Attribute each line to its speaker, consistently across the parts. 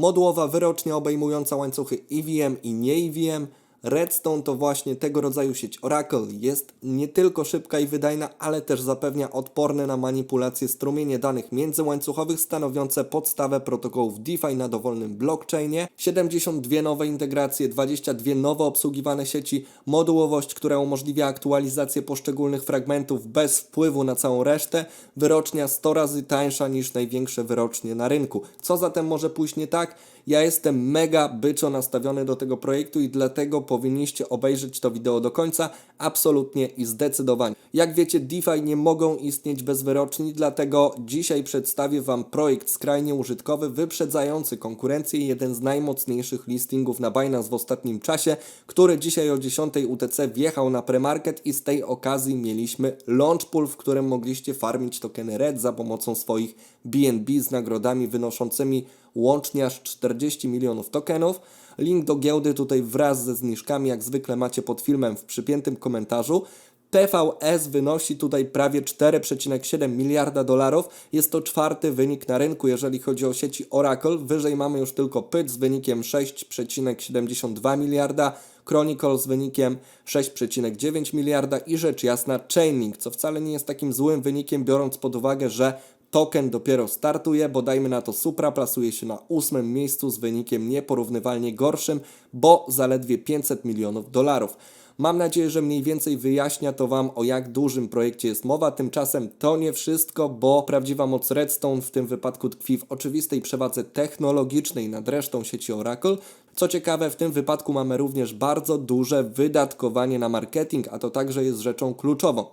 Speaker 1: modułowa wyrocznia obejmująca łańcuchy EVM i nie EVM. Redstone to właśnie tego rodzaju sieć Oracle. Jest nie tylko szybka i wydajna, ale też zapewnia odporne na manipulacje strumienie danych międzyłańcuchowych stanowiące podstawę protokołów DeFi na dowolnym blockchainie. 72 nowe integracje, 22 nowo obsługiwane sieci, modułowość, która umożliwia aktualizację poszczególnych fragmentów bez wpływu na całą resztę, wyrocznia 100 razy tańsza niż największe wyrocznie na rynku. Co zatem może pójść nie tak? Ja jestem mega byczo nastawiony do tego projektu i dlatego powinniście obejrzeć to wideo do końca absolutnie i zdecydowanie. Jak wiecie, DeFi nie mogą istnieć bez wyroczni, dlatego dzisiaj przedstawię Wam projekt skrajnie użytkowy, wyprzedzający konkurencję jeden z najmocniejszych listingów na Binance w ostatnim czasie, który dzisiaj o 10 UTC wjechał na premarket i z tej okazji mieliśmy launch pool, w którym mogliście farmić tokeny RED za pomocą swoich BNB z nagrodami wynoszącymi łącznie aż 40 milionów tokenów. Link do giełdy tutaj wraz ze zniżkami, jak zwykle macie pod filmem w przypiętym komentarzu. TVS wynosi tutaj prawie 4,7 miliarda dolarów. Jest to czwarty wynik na rynku, jeżeli chodzi o sieci Oracle. Wyżej mamy już tylko PYT z wynikiem 6,72 miliarda. Chronicle z wynikiem 6,9 miliarda i rzecz jasna Chainlink, co wcale nie jest takim złym wynikiem, biorąc pod uwagę, że Token dopiero startuje, bo dajmy na to Supra plasuje się na ósmym miejscu z wynikiem nieporównywalnie gorszym, bo zaledwie 500 milionów dolarów. Mam nadzieję, że mniej więcej wyjaśnia to Wam o jak dużym projekcie jest mowa. Tymczasem to nie wszystko, bo prawdziwa moc Redstone w tym wypadku tkwi w oczywistej przewadze technologicznej nad resztą sieci Oracle. Co ciekawe, w tym wypadku mamy również bardzo duże wydatkowanie na marketing, a to także jest rzeczą kluczową.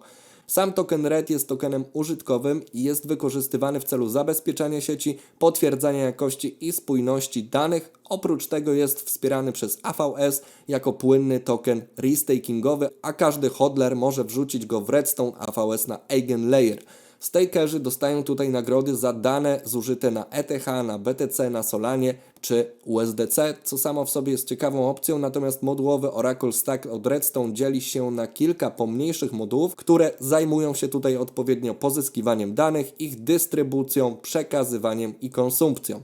Speaker 1: Sam token RED jest tokenem użytkowym i jest wykorzystywany w celu zabezpieczania sieci, potwierdzania jakości i spójności danych. Oprócz tego jest wspierany przez AVS jako płynny token restakingowy, a każdy hodler może wrzucić go w Redstone AVS na Eigenlayer. Stakerzy dostają tutaj nagrody za dane zużyte na ETH, na BTC, na Solanie czy USDC, co samo w sobie jest ciekawą opcją, natomiast modułowy Oracle Stack od Redstone dzieli się na kilka pomniejszych modułów, które zajmują się tutaj odpowiednio pozyskiwaniem danych, ich dystrybucją, przekazywaniem i konsumpcją.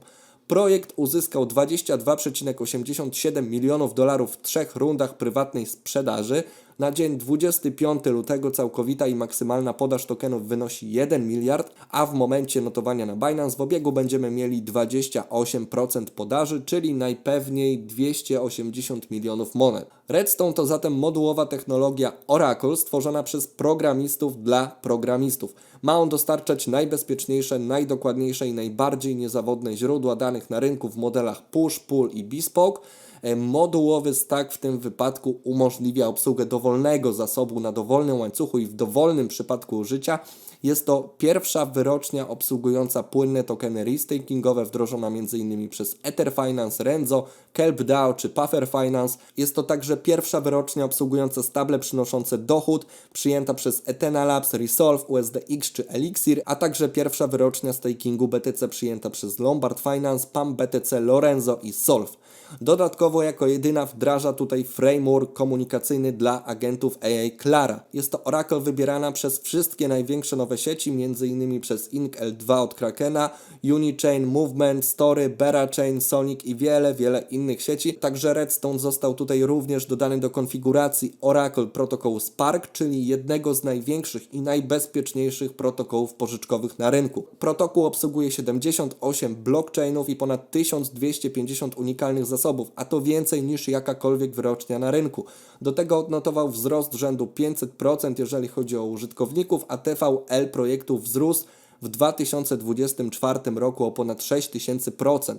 Speaker 1: Projekt uzyskał 22,87 milionów dolarów w trzech rundach prywatnej sprzedaży. Na dzień 25 lutego całkowita i maksymalna podaż tokenów wynosi 1 miliard, a w momencie notowania na Binance w obiegu będziemy mieli 28% podaży, czyli najpewniej 280 milionów monet. Redstone to zatem modułowa technologia Oracle stworzona przez programistów dla programistów. Ma on dostarczać najbezpieczniejsze, najdokładniejsze i najbardziej niezawodne źródła danych na rynku w modelach push, pull i bespoke. E, Modułowy stack w tym wypadku umożliwia obsługę dowolnego zasobu na dowolnym łańcuchu i w dowolnym przypadku użycia. Jest to pierwsza wyrocznia obsługująca płynne tokeny restakingowe wdrożona m.in. przez Ether Finance, Renzo, Kelp DAO czy Puffer Finance. Jest to także pierwsza wyrocznia obsługująca stable przynoszące dochód przyjęta przez Ethena Labs, Resolve, USDX czy Elixir, a także pierwsza wyrocznia stakingu BTC przyjęta przez Lombard Finance, PAM BTC, Lorenzo i Solve. Dodatkowo jako jedyna wdraża tutaj framework komunikacyjny dla agentów AI Clara. Jest to Oracle wybierana przez wszystkie największe nowe sieci, m.in. przez Inc. L2 od Krakena, Unichain, Movement, Story, Berachain, Sonic i wiele, wiele innych sieci. Także Redstone został tutaj również dodany do konfiguracji Oracle protokołu Spark, czyli jednego z największych i najbezpieczniejszych protokołów pożyczkowych na rynku. Protokół obsługuje 78 blockchainów i ponad 1250 unikalnych zasobów, a to więcej niż jakakolwiek wyrocznia na rynku. Do tego odnotował wzrost rzędu 500%, jeżeli chodzi o użytkowników, a TVL projektu wzrósł w 2024 roku o ponad 6000%.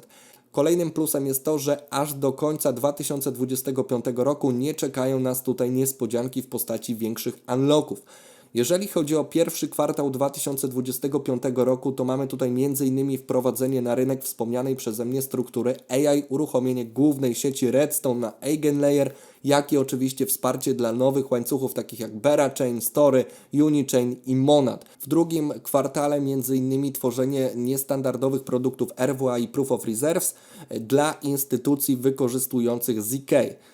Speaker 1: Kolejnym plusem jest to, że aż do końca 2025 roku nie czekają nas tutaj niespodzianki w postaci większych unlocków. Jeżeli chodzi o pierwszy kwartał 2025 roku, to mamy tutaj m.in. wprowadzenie na rynek wspomnianej przeze mnie struktury AI, uruchomienie głównej sieci Redstone na Eigenlayer, jak i oczywiście wsparcie dla nowych łańcuchów takich jak Berachain, Story, Unichain i Monad. W drugim kwartale m.in. tworzenie niestandardowych produktów RWA i Proof of Reserves dla instytucji wykorzystujących ZK.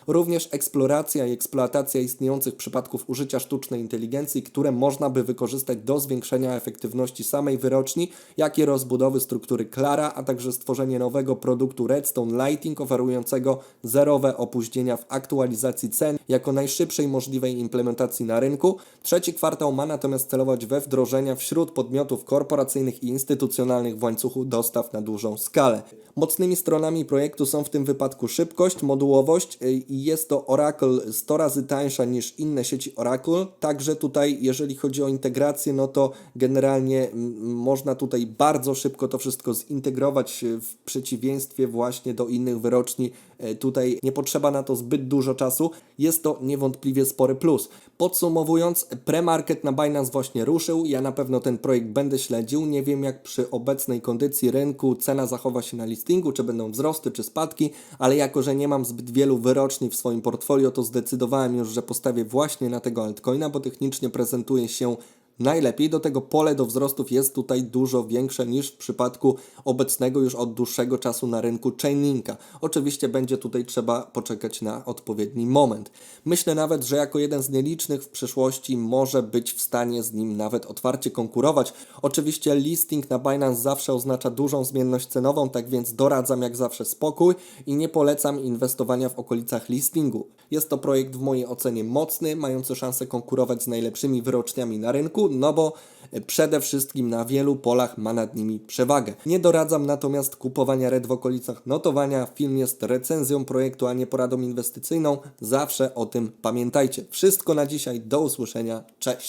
Speaker 1: Również eksploracja i eksploatacja istniejących przypadków użycia sztucznej inteligencji, które można by wykorzystać do zwiększenia efektywności samej wyroczni, jak i rozbudowy struktury Clara, a także stworzenie nowego produktu Redstone Lighting oferującego zerowe opóźnienia w aktualizacji cen jako najszybszej możliwej implementacji na rynku. Trzeci kwartał ma natomiast celować we wdrożenia wśród podmiotów korporacyjnych i instytucjonalnych w łańcuchu dostaw na dużą skalę. Mocnymi stronami projektu są w tym wypadku szybkość, modułowość y, i jest to Oracle 100 razy tańsza niż inne sieci Oracle. Także tutaj, jeżeli chodzi o integrację, no to generalnie można tutaj bardzo szybko to wszystko zintegrować y, w przeciwieństwie właśnie do innych wyroczni. Y, Tutaj nie potrzeba na to zbyt dużo czasu. Jest to niewątpliwie spory plus. Podsumowując, premarket na Binance właśnie ruszył. Ja na pewno ten projekt będę śledził. Nie wiem jak przy obecnej kondycji rynku cena zachowa się na listingu, czy będą wzrosty, czy spadki, ale jako, że nie mam zbyt wielu wyroczni w swoim portfolio, to zdecydowałem już, że postawię właśnie na tego altcoina, bo technicznie prezentuje się najlepiej. Do tego pole do wzrostów jest tutaj dużo większe niż w przypadku obecnego już od dłuższego czasu na rynku Chainlinka. Oczywiście będzie tutaj trzeba poczekać na odpowiedni moment. Myślę nawet, że jako jeden z nielicznych w przyszłości może być w stanie z nim nawet otwarcie konkurować. Oczywiście listing na Binance zawsze oznacza dużą zmienność cenową, tak więc doradzam jak zawsze spokój i nie polecam inwestowania w okolicach listingu. Jest to projekt w mojej ocenie mocny, mający szansę konkurować z najlepszymi wyroczniami na rynku, no bo przede wszystkim na wielu polach ma nad nimi przewagę. Nie doradzam natomiast kupowania RED w okolicach notowania. Film jest recenzją projektu, a nie poradą inwestycyjną. Zawsze o tym pamiętajcie. Wszystko na dzisiaj. Do usłyszenia. Cześć.